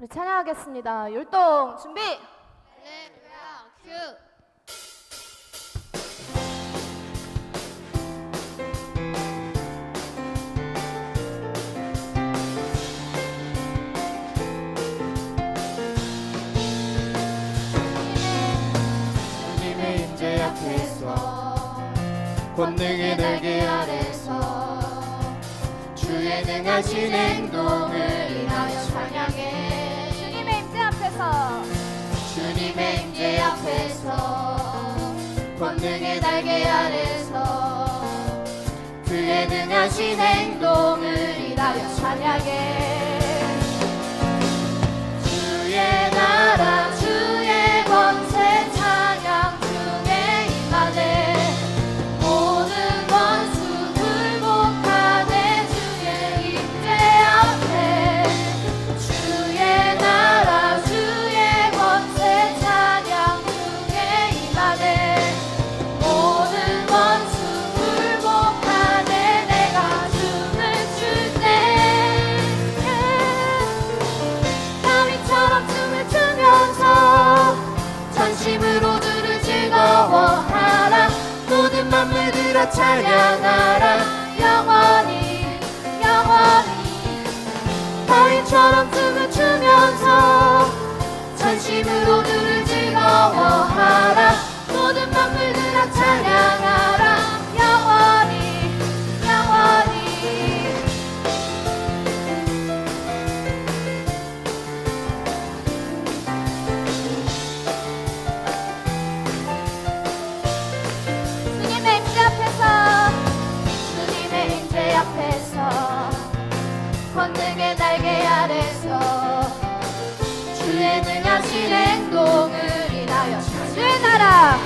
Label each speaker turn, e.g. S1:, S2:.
S1: 우리 찬양하겠습니다. 율동 준비.
S2: 할렐루야 큐
S3: 권능의 날개 아래서 주의 능하신 행동을 인하여 찬양해
S1: 앞에서
S3: 주님의 임재 앞에서 권능의 날개 아래서 그의 능하신 행동을 인하여 찬양해 모든 만물들아 찬양하라. 영원히 영원히. 다윗처럼 춤을 추면서 전심으로 주를 즐거워하라 권능의 날개 아래서 주의 능하신 행동을 인하여
S1: 주의 나라